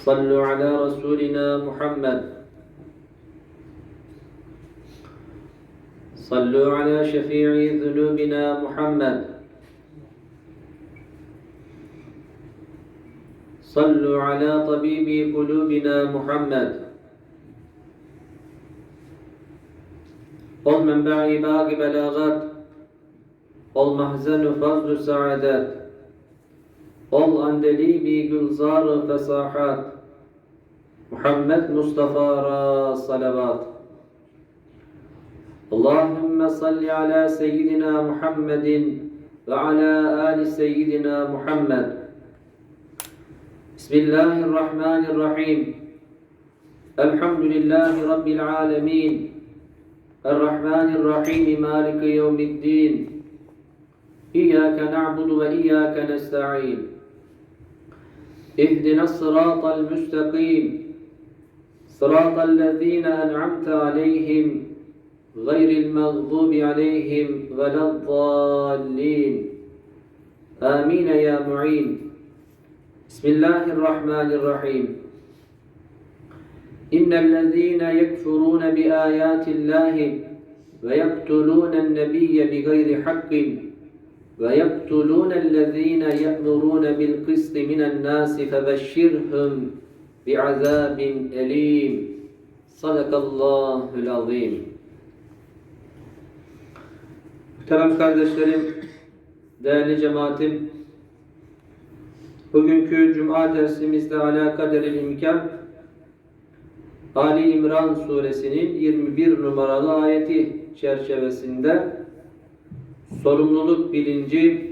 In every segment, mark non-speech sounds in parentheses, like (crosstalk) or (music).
صلوا على رسولنا محمد. صلوا على شفيع ذنوبنا محمد. صلوا على طبيب قلوبنا محمد. Ol menba'i bagi belagat Ol mahzenu fazlu saadet Ol andelibi gülzar fesahat Muhammed Mustafa ra salavat Allahümme salli ala seyyidina Muhammedin ve ala ali seyyidina Muhammed Bismillahirrahmanirrahim Elhamdülillahi Rabbil alemin الرحيم مالك يوم الدين إياك نعبد وإياك نستعين اهدنا الصراط المستقيم. صراط الذين أنعمت عليهم غير المغضوب عليهم ولا الضالين. آمين يا معين. بسم الله الرحمن الرحيم. إن الذين يكفرون بآيات الله ويقتلون النبي بغير حق ve yaqtulunellezine ye'murun bil kıst minen nas febeşşirhum bi azabin elim. Sadakallahu'l azim. Muhterem kardeşlerim, değerli cemaatim, bugünkü cuma dersimizle alakadaril imkan Ali İmran suresinin 21 numaralı ayeti çerçevesinde sorumluluk bilinci,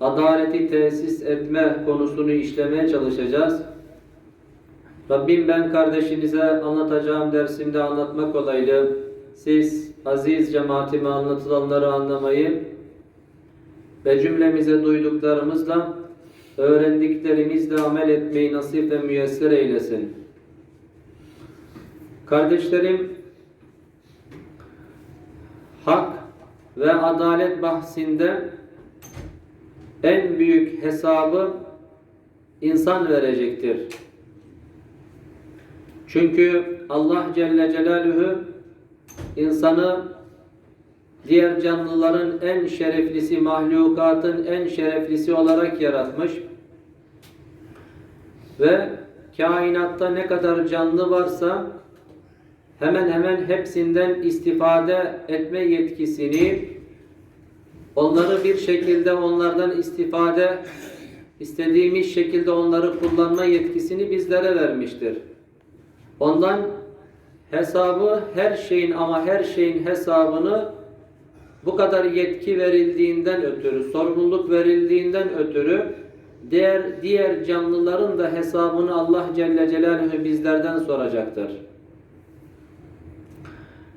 adaleti tesis etme konusunu işlemeye çalışacağız. Rabbim ben kardeşinize anlatacağım dersimde anlatmak kolaylığı, siz aziz cemaatime anlatılanları anlamayı ve cümlemize duyduklarımızla öğrendiklerimizle amel etmeyi nasip ve müyesser eylesin. Kardeşlerim, hak ve adalet bahsinde en büyük hesabı insan verecektir. Çünkü Allah Celle Celaluhu insanı diğer canlıların en şereflisi, mahlukatın en şereflisi olarak yaratmış ve kainatta ne kadar canlı varsa hemen hemen hepsinden istifade etme yetkisini onları bir şekilde onlardan istifade istediğimiz şekilde onları kullanma yetkisini bizlere vermiştir. Ondan hesabı her şeyin ama her şeyin hesabını bu kadar yetki verildiğinden ötürü, sorumluluk verildiğinden ötürü diğer diğer canlıların da hesabını Allah Celle Celaluhu bizlerden soracaktır.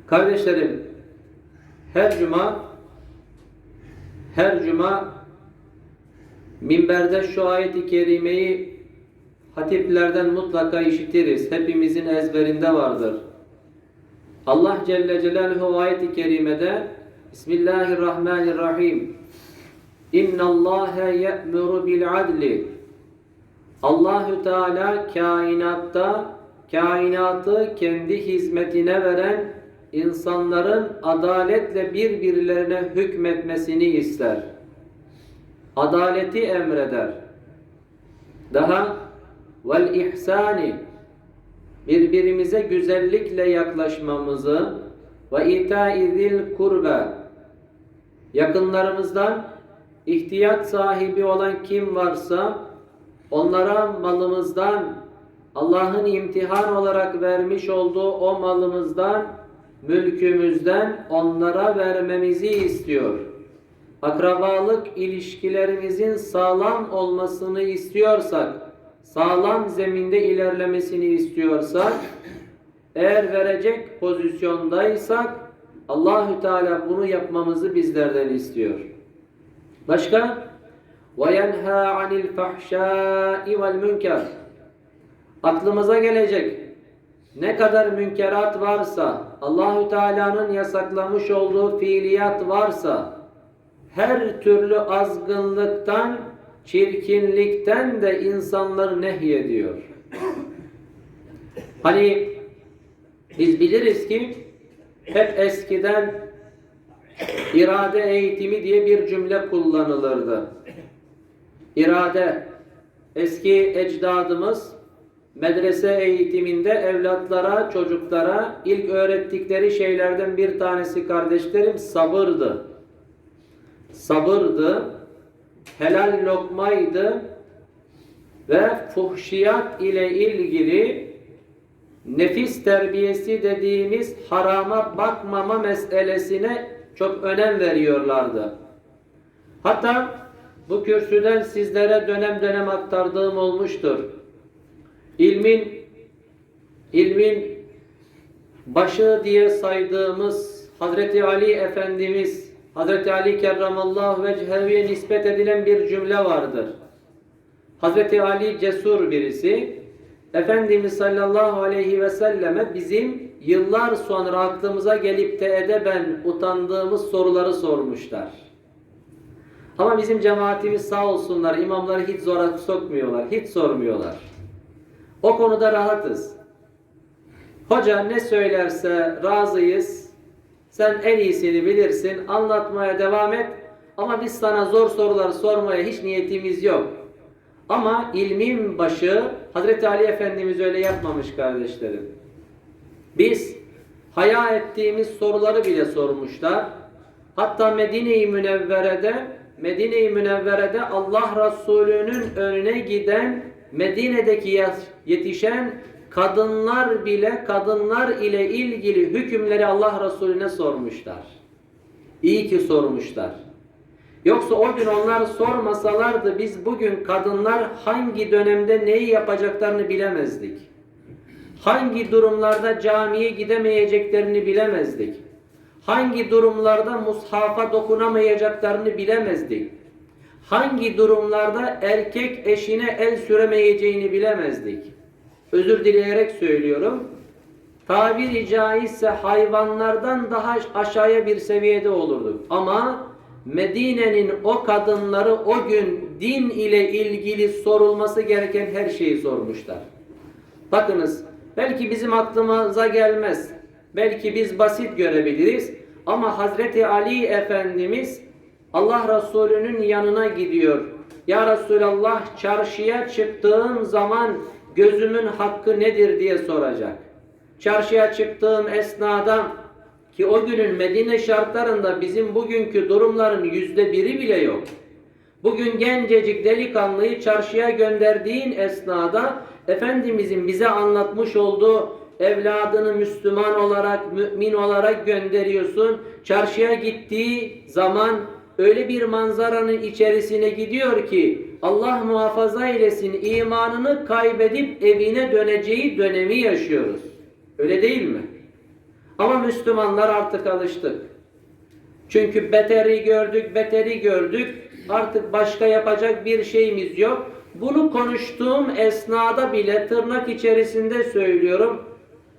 Kardeşlerim, her cuma her cuma minberde şu ayeti kerimeyi hatiplerden mutlaka işitiriz. Hepimizin ezberinde vardır. Allah Celle Celaluhu ayeti kerimede Bismillahirrahmanirrahim İnna Allahe ye'muru bil adli Allahü Teala kainatta kainatı kendi hizmetine veren insanların adaletle birbirlerine hükmetmesini ister. Adaleti emreder. Daha vel ihsani birbirimize güzellikle yaklaşmamızı ve itaizil kurbe yakınlarımızdan ihtiyaç sahibi olan kim varsa onlara malımızdan Allah'ın imtihan olarak vermiş olduğu o malımızdan mülkümüzden onlara vermemizi istiyor. Akrabalık ilişkilerimizin sağlam olmasını istiyorsak sağlam zeminde ilerlemesini istiyorsak, eğer verecek pozisyondaysak Allahü Teala bunu yapmamızı bizlerden istiyor. Başka? وَيَنْهَا عَنِ الْفَحْشَاءِ وَالْمُنْكَرِ Aklımıza gelecek ne kadar münkerat varsa, Allahü Teala'nın yasaklamış olduğu fiiliyat varsa, her türlü azgınlıktan, çirkinlikten de insanları nehyediyor. Hani biz biliriz ki hep eskiden irade eğitimi diye bir cümle kullanılırdı. İrade eski ecdadımız medrese eğitiminde evlatlara, çocuklara ilk öğrettikleri şeylerden bir tanesi kardeşlerim sabırdı. Sabırdı, helal lokmaydı ve fuhşiyat ile ilgili nefis terbiyesi dediğimiz harama bakmama meselesine çok önem veriyorlardı. Hatta bu kürsüden sizlere dönem dönem aktardığım olmuştur. İlmin ilmin başı diye saydığımız Hazreti Ali Efendimiz Hazreti Ali kerramallahu vechheviye nispet edilen bir cümle vardır. Hazreti Ali cesur birisi. Efendimiz sallallahu aleyhi ve selleme bizim yıllar sonra aklımıza gelip de edeben utandığımız soruları sormuşlar. Ama bizim cemaatimiz sağ olsunlar imamları hiç zora sokmuyorlar, hiç sormuyorlar. O konuda rahatız. Hoca ne söylerse razıyız. Sen en iyisini bilirsin. Anlatmaya devam et. Ama biz sana zor sorular sormaya hiç niyetimiz yok. Ama ilmin başı Hazreti Ali Efendimiz öyle yapmamış kardeşlerim. Biz haya ettiğimiz soruları bile sormuşlar. Hatta Medine-i Münevvere'de Medine-i Münevvere'de Allah Resulü'nün önüne giden Medine'deki yetişen kadınlar bile kadınlar ile ilgili hükümleri Allah Resulüne sormuşlar. İyi ki sormuşlar. Yoksa o gün onlar sormasalardı biz bugün kadınlar hangi dönemde neyi yapacaklarını bilemezdik. Hangi durumlarda camiye gidemeyeceklerini bilemezdik. Hangi durumlarda mushafa dokunamayacaklarını bilemezdik. Hangi durumlarda erkek eşine el süremeyeceğini bilemezdik. Özür dileyerek söylüyorum. Tabiri caizse hayvanlardan daha aşağıya bir seviyede olurduk. Ama Medine'nin o kadınları o gün din ile ilgili sorulması gereken her şeyi sormuşlar. Bakınız belki bizim aklımıza gelmez. Belki biz basit görebiliriz. Ama Hazreti Ali Efendimiz Allah Resulü'nün yanına gidiyor. Ya Resulallah çarşıya çıktığım zaman gözümün hakkı nedir diye soracak. Çarşıya çıktığım esnada ki o günün Medine şartlarında bizim bugünkü durumların yüzde biri bile yok. Bugün gencecik delikanlıyı çarşıya gönderdiğin esnada Efendimizin bize anlatmış olduğu evladını Müslüman olarak, mümin olarak gönderiyorsun. Çarşıya gittiği zaman öyle bir manzaranın içerisine gidiyor ki Allah muhafaza eylesin imanını kaybedip evine döneceği dönemi yaşıyoruz. Öyle değil mi? Ama Müslümanlar artık alıştık. Çünkü beteri gördük, beteri gördük. Artık başka yapacak bir şeyimiz yok. Bunu konuştuğum esnada bile tırnak içerisinde söylüyorum.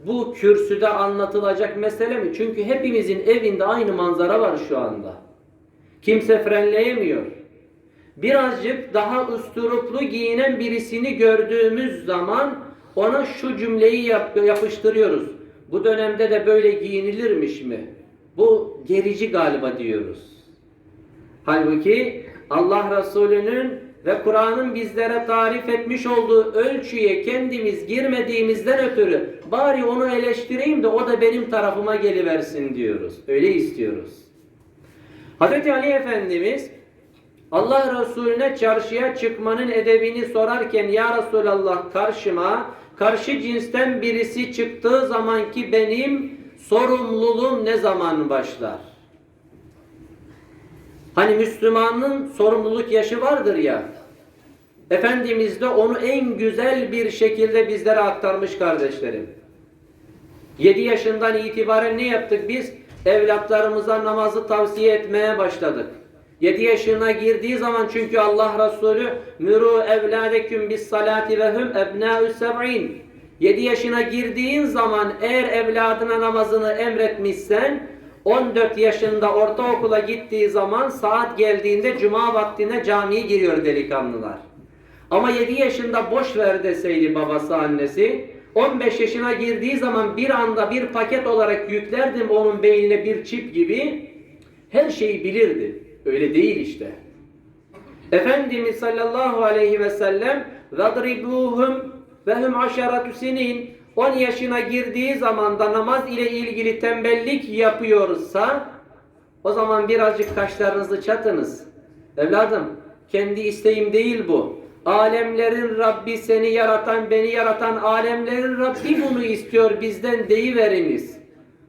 Bu kürsüde anlatılacak mesele mi? Çünkü hepimizin evinde aynı manzara var şu anda. Kimse frenleyemiyor. Birazcık daha usturuplu giyinen birisini gördüğümüz zaman ona şu cümleyi yap yapıştırıyoruz. Bu dönemde de böyle giyinilirmiş mi? Bu gerici galiba diyoruz. Halbuki Allah Resulü'nün ve Kur'an'ın bizlere tarif etmiş olduğu ölçüye kendimiz girmediğimizden ötürü bari onu eleştireyim de o da benim tarafıma geliversin diyoruz. Öyle istiyoruz. Hz. Ali Efendimiz Allah Resulüne çarşıya çıkmanın edebini sorarken Ya Resulallah karşıma karşı cinsten birisi çıktığı zaman ki benim sorumluluğum ne zaman başlar? Hani Müslümanın sorumluluk yaşı vardır ya. Efendimiz de onu en güzel bir şekilde bizlere aktarmış kardeşlerim. 7 yaşından itibaren ne yaptık biz? Evlatlarımıza namazı tavsiye etmeye başladık. 7 yaşına girdiği zaman çünkü Allah Resulü müru evladeküm bis salati ve hum ebnâ'ü seb'in 7 yaşına girdiğin zaman eğer evladına namazını emretmişsen 14 yaşında ortaokula gittiği zaman saat geldiğinde cuma vaktine camiye giriyor delikanlılar. Ama 7 yaşında boş ver deseydi babası annesi 15 yaşına girdiği zaman bir anda bir paket olarak yüklerdim onun beynine bir çip gibi her şeyi bilirdi. Öyle değil işte. Efendimiz sallallahu aleyhi ve sellem وَضْرِبُوهُمْ وَهُمْ عَشَرَةُ سِنِينَ 10 yaşına girdiği zaman da namaz ile ilgili tembellik yapıyorsa o zaman birazcık kaşlarınızı çatınız. Evladım kendi isteğim değil bu. Alemlerin Rabbi seni yaratan, beni yaratan alemlerin Rabbi bunu istiyor bizden deyiveriniz.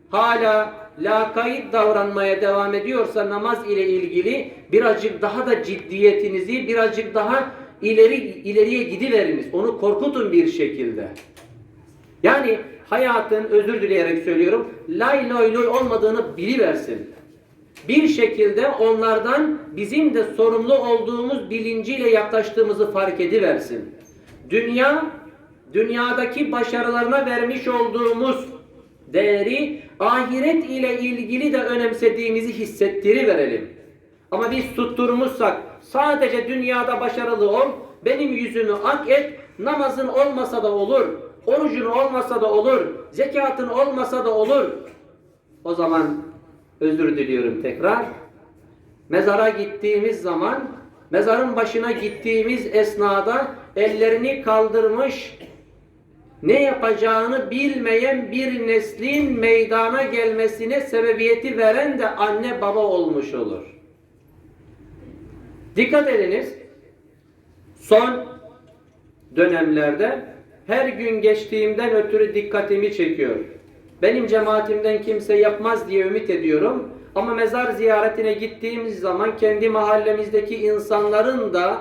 Hala lakayt davranmaya devam ediyorsa namaz ile ilgili birazcık daha da ciddiyetinizi birazcık daha ileri ileriye gidiveriniz. Onu korkutun bir şekilde. Yani hayatın özür dileyerek söylüyorum lay loy loy olmadığını biliversin. Bir şekilde onlardan bizim de sorumlu olduğumuz bilinciyle yaklaştığımızı fark ediversin. Dünya, dünyadaki başarılarına vermiş olduğumuz değeri ahiret ile ilgili de önemsediğimizi hissettiriverelim. Ama biz tutturmuşsak sadece dünyada başarılı ol, benim yüzümü ak et, namazın olmasa da olur, orucun olmasa da olur, zekatın olmasa da olur. O zaman özür diliyorum tekrar. Mezara gittiğimiz zaman, mezarın başına gittiğimiz esnada ellerini kaldırmış, ne yapacağını bilmeyen bir neslin meydana gelmesine sebebiyeti veren de anne baba olmuş olur. Dikkat ediniz. Son dönemlerde her gün geçtiğimden ötürü dikkatimi çekiyor. Benim cemaatimden kimse yapmaz diye ümit ediyorum. Ama mezar ziyaretine gittiğimiz zaman kendi mahallemizdeki insanların da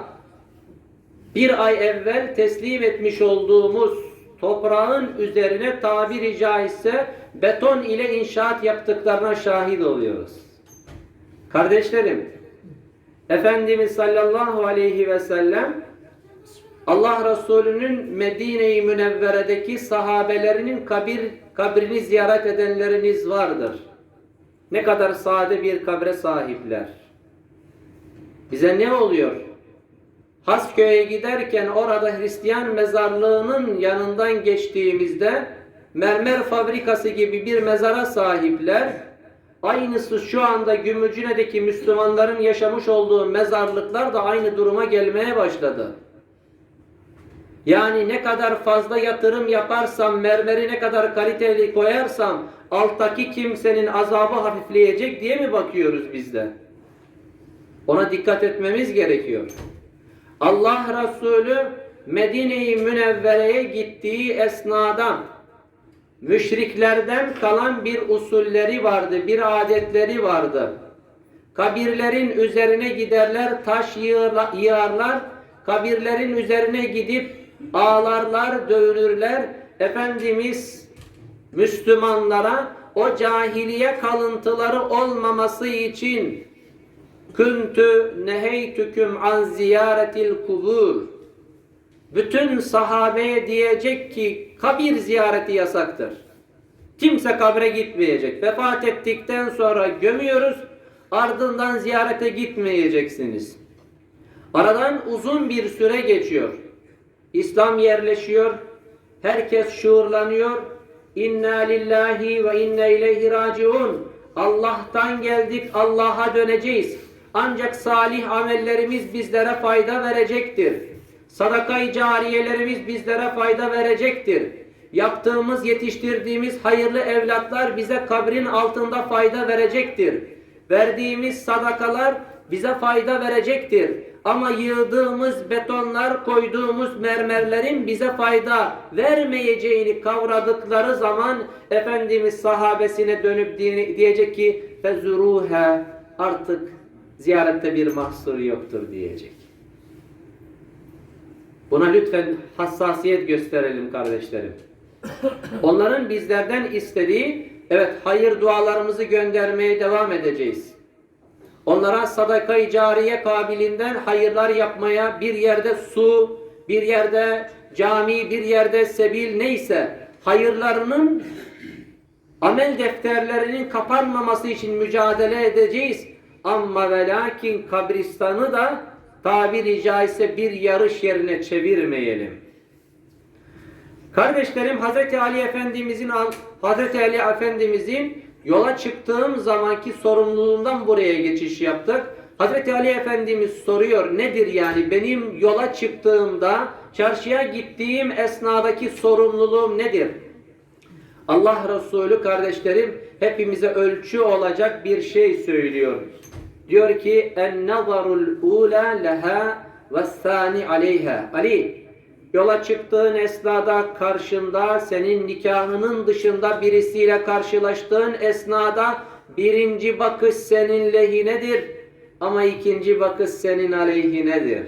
bir ay evvel teslim etmiş olduğumuz toprağın üzerine tabiri caizse beton ile inşaat yaptıklarına şahit oluyoruz. Kardeşlerim, Efendimiz sallallahu aleyhi ve sellem Allah Resulü'nün Medine-i Münevvere'deki sahabelerinin kabir, kabrini ziyaret edenleriniz vardır. Ne kadar sade bir kabre sahipler. Bize ne oluyor? Hasköy'e giderken orada Hristiyan mezarlığının yanından geçtiğimizde mermer fabrikası gibi bir mezara sahipler. Aynısı şu anda Gümülcine'deki Müslümanların yaşamış olduğu mezarlıklar da aynı duruma gelmeye başladı. Yani ne kadar fazla yatırım yaparsam, mermeri ne kadar kaliteli koyarsam alttaki kimsenin azabı hafifleyecek diye mi bakıyoruz biz de? Ona dikkat etmemiz gerekiyor. Allah Resulü Medine-i Münevvere'ye gittiği esnada müşriklerden kalan bir usulleri vardı, bir adetleri vardı. Kabirlerin üzerine giderler, taş yığarlar, kabirlerin üzerine gidip ağlarlar, dövülürler. Efendimiz Müslümanlara o cahiliye kalıntıları olmaması için Küntü neheytüküm an ziyaretil kubur. Bütün sahabeye diyecek ki kabir ziyareti yasaktır. Kimse kabre gitmeyecek. Vefat ettikten sonra gömüyoruz. Ardından ziyarete gitmeyeceksiniz. Aradan uzun bir süre geçiyor. İslam yerleşiyor. Herkes şuurlanıyor. İnna lillahi ve inna ileyhi raciun. Allah'tan geldik, Allah'a döneceğiz. Ancak salih amellerimiz bizlere fayda verecektir. Sadaka-i cariyelerimiz bizlere fayda verecektir. Yaptığımız, yetiştirdiğimiz hayırlı evlatlar bize kabrin altında fayda verecektir. Verdiğimiz sadakalar bize fayda verecektir. Ama yığdığımız betonlar, koyduğumuz mermerlerin bize fayda vermeyeceğini kavradıkları zaman Efendimiz sahabesine dönüp diyecek ki fezuruha artık ziyarette bir mahsur yoktur diyecek. Buna lütfen hassasiyet gösterelim kardeşlerim. Onların bizlerden istediği, evet hayır dualarımızı göndermeye devam edeceğiz. Onlara sadaka-i cariye kabilinden hayırlar yapmaya, bir yerde su, bir yerde cami, bir yerde sebil neyse hayırlarının amel defterlerinin kapanmaması için mücadele edeceğiz. Ama ve lakin kabristanı da tabiri caizse bir yarış yerine çevirmeyelim. Kardeşlerim Hz. Ali Efendimizin Hz. Ali Efendimizin yola çıktığım zamanki sorumluluğundan buraya geçiş yaptık. Hz. Ali Efendimiz soruyor nedir yani benim yola çıktığımda çarşıya gittiğim esnadaki sorumluluğum nedir? Allah Resulü kardeşlerim hepimize ölçü olacak bir şey söylüyor. Diyor ki en nazarul ula leha ve sani aleyha. Ali yola çıktığın esnada karşında senin nikahının dışında birisiyle karşılaştığın esnada birinci bakış senin lehinedir ama ikinci bakış senin aleyhinedir.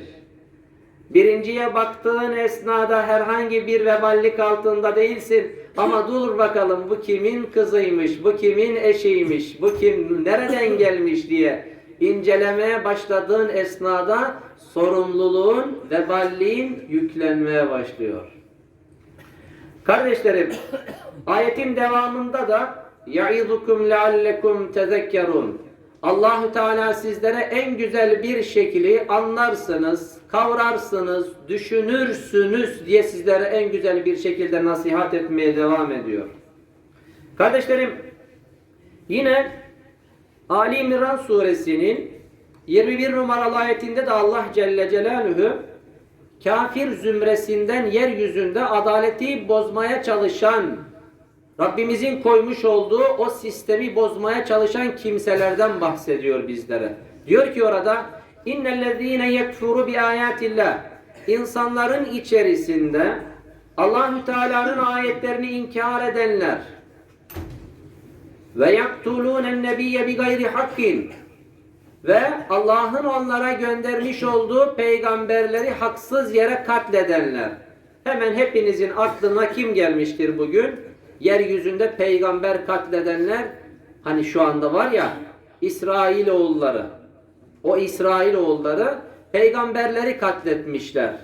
Birinciye baktığın esnada herhangi bir veballik altında değilsin. Ama dur bakalım bu kimin kızıymış, bu kimin eşiymiş, bu kim nereden gelmiş diye incelemeye başladığın esnada sorumluluğun, veballiğin yüklenmeye başlıyor. Kardeşlerim, (coughs) ayetin devamında da ya'idukum leallekum tezekkerun. Allahu Teala sizlere en güzel bir şekli anlarsınız, kavrarsınız, düşünürsünüz diye sizlere en güzel bir şekilde nasihat etmeye devam ediyor. Kardeşlerim, yine Ali İmran suresinin 21 numaralı ayetinde de Allah Celle Celaluhu kafir zümresinden yeryüzünde adaleti bozmaya çalışan Rabbimizin koymuş olduğu o sistemi bozmaya çalışan kimselerden bahsediyor bizlere. Diyor ki orada innellezine yekfuru bi ayatillah insanların içerisinde Allahü Teala'nın ayetlerini inkar edenler ve yaktulûnen nebiyye bi gayri hakkin ve Allah'ın onlara göndermiş olduğu peygamberleri haksız yere katledenler. Hemen hepinizin aklına kim gelmiştir bugün? Yeryüzünde peygamber katledenler hani şu anda var ya İsrail oğulları. O İsrail oğulları peygamberleri katletmişler.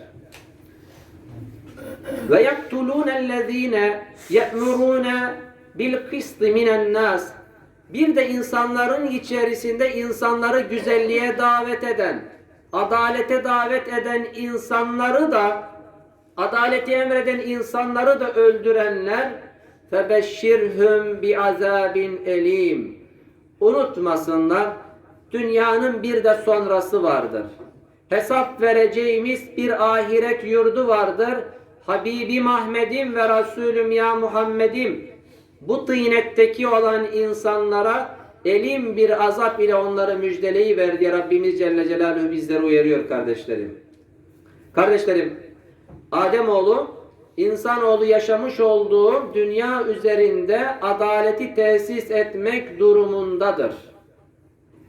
Ve yaktulûnellezîne ye'murûne bil kısti minen nas. Bir de insanların içerisinde insanları güzelliğe davet eden, adalete davet eden insanları da adaleti emreden insanları da öldürenler febeşşirhum bi azabin elim. Unutmasınlar dünyanın bir de sonrası vardır. Hesap vereceğimiz bir ahiret yurdu vardır. Habibim Ahmedim ve Resulüm ya Muhammed'im bu tıynetteki olan insanlara elim bir azap ile onları müjdeleyi ver diye Rabbimiz Celle Celaluhu bizleri uyarıyor kardeşlerim. Kardeşlerim, Ademoğlu insanoğlu yaşamış olduğu dünya üzerinde adaleti tesis etmek durumundadır.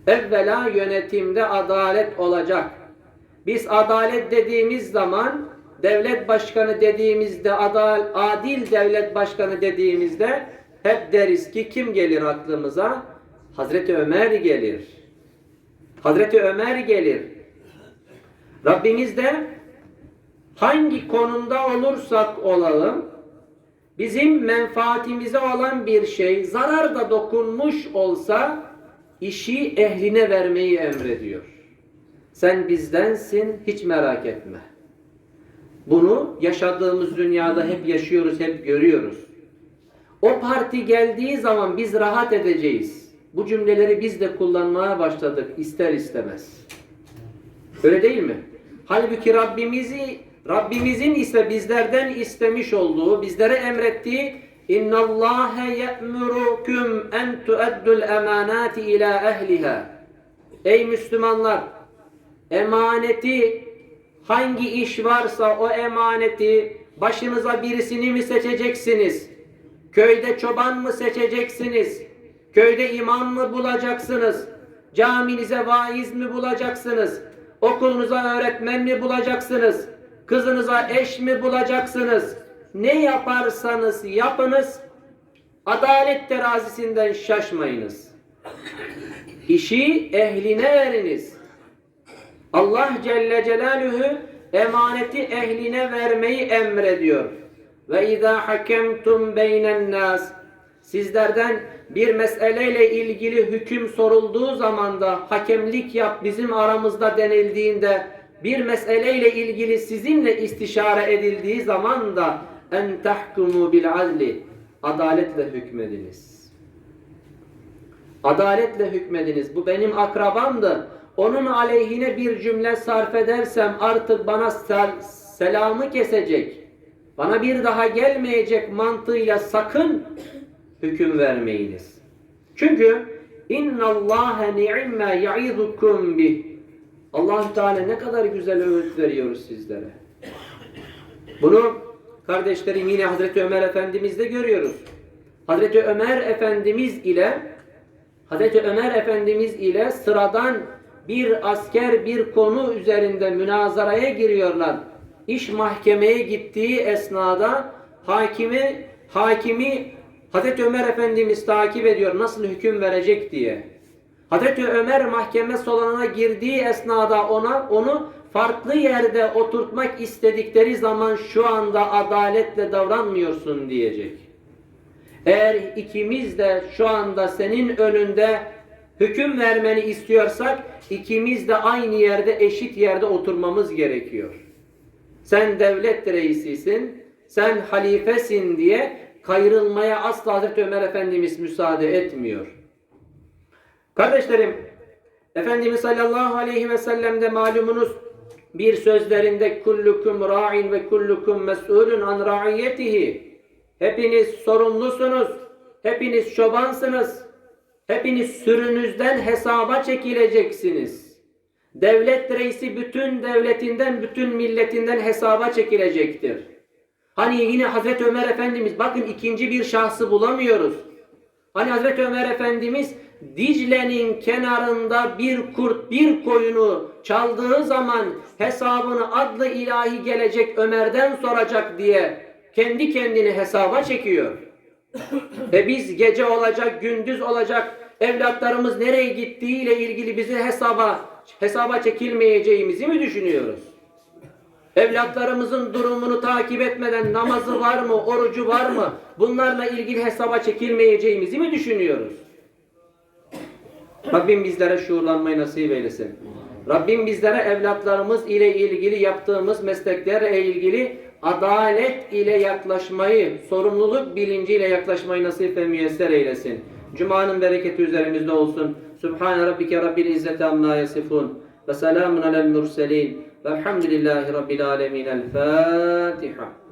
Evvela yönetimde adalet olacak. Biz adalet dediğimiz zaman devlet başkanı dediğimizde adal, adil devlet başkanı dediğimizde hep deriz ki kim gelir aklımıza? Hazreti Ömer gelir. Hazreti Ömer gelir. Rabbimiz de hangi konumda olursak olalım bizim menfaatimize olan bir şey zarar da dokunmuş olsa işi ehline vermeyi emrediyor. Sen bizdensin hiç merak etme. Bunu yaşadığımız dünyada hep yaşıyoruz, hep görüyoruz. O parti geldiği zaman biz rahat edeceğiz. Bu cümleleri biz de kullanmaya başladık ister istemez. Öyle değil mi? Halbuki Rabbimizi Rabbimizin ise bizlerden istemiş olduğu, bizlere emrettiği اِنَّ اللّٰهَ يَأْمُرُكُمْ اَنْ تُؤَدُّ الْاَمَانَاتِ اِلَى اَهْلِهَا Ey Müslümanlar! Emaneti hangi iş varsa o emaneti başınıza birisini mi seçeceksiniz? Köyde çoban mı seçeceksiniz? Köyde imam mı bulacaksınız? Caminize vaiz mi bulacaksınız? Okulunuza öğretmen mi bulacaksınız? Kızınıza eş mi bulacaksınız? Ne yaparsanız yapınız, adalet terazisinden şaşmayınız. İşi ehline veriniz. Allah Celle Celaluhu emaneti ehline vermeyi emrediyor. Ve izâ hakemtum beynen nas Sizlerden bir meseleyle ilgili hüküm sorulduğu zaman da hakemlik yap bizim aramızda denildiğinde bir meseleyle ilgili sizinle istişare edildiği zaman da en tahkumu bil adli adaletle hükmediniz. Adaletle hükmediniz. Bu benim akrabamdı. Onun aleyhine bir cümle sarf edersem artık bana sel- selamı kesecek. Bana bir daha gelmeyecek mantığıyla sakın hüküm vermeyiniz. Çünkü inna Allah ni'ma ya'idukum bih. Allah Teala ne kadar güzel öğüt veriyor sizlere. Bunu kardeşlerim yine Hazreti Ömer Efendimiz'de görüyoruz. Hazreti Ömer Efendimiz ile Hazreti Ömer Efendimiz ile sıradan bir asker bir konu üzerinde münazaraya giriyorlar. İş mahkemeye gittiği esnada hakimi hakimi Hazreti Ömer Efendimiz takip ediyor nasıl hüküm verecek diye. Hazreti Ömer mahkeme salonuna girdiği esnada ona onu farklı yerde oturtmak istedikleri zaman şu anda adaletle davranmıyorsun diyecek. Eğer ikimiz de şu anda senin önünde hüküm vermeni istiyorsak ikimiz de aynı yerde eşit yerde oturmamız gerekiyor. Sen devlet reisisin, sen halifesin diye kayırılmaya asla Hazreti Ömer Efendimiz müsaade etmiyor. Kardeşlerim, Efendimiz sallallahu aleyhi ve sellem'de malumunuz bir sözlerinde kullukum ra'in ve kullukum mes'ulun an ra'iyetihi. Hepiniz sorumlusunuz. Hepiniz çobansınız. Hepiniz sürünüzden hesaba çekileceksiniz. Devlet reisi bütün devletinden, bütün milletinden hesaba çekilecektir. Hani yine Hazreti Ömer Efendimiz bakın ikinci bir şahsı bulamıyoruz. Hani Hazreti Ömer Efendimiz Dicle'nin kenarında bir kurt bir koyunu çaldığı zaman hesabını adlı ilahi gelecek Ömer'den soracak diye kendi kendini hesaba çekiyor. Ve biz gece olacak, gündüz olacak, evlatlarımız nereye gittiğiyle ilgili bizi hesaba hesaba çekilmeyeceğimizi mi düşünüyoruz? Evlatlarımızın durumunu takip etmeden namazı var mı, orucu var mı? Bunlarla ilgili hesaba çekilmeyeceğimizi mi düşünüyoruz? Rabbim bizlere şuurlanmayı nasip eylesin. Rabbim bizlere evlatlarımız ile ilgili yaptığımız mesleklerle ilgili adalet ile yaklaşmayı, sorumluluk bilinciyle yaklaşmayı nasip ve müyesser eylesin. Cuma'nın bereketi üzerimizde olsun. Subhane rabbike rabbil izzeti amma yasifun. Ve selamun alel murselin. Velhamdülillahi rabbil alemin. El Fatiha.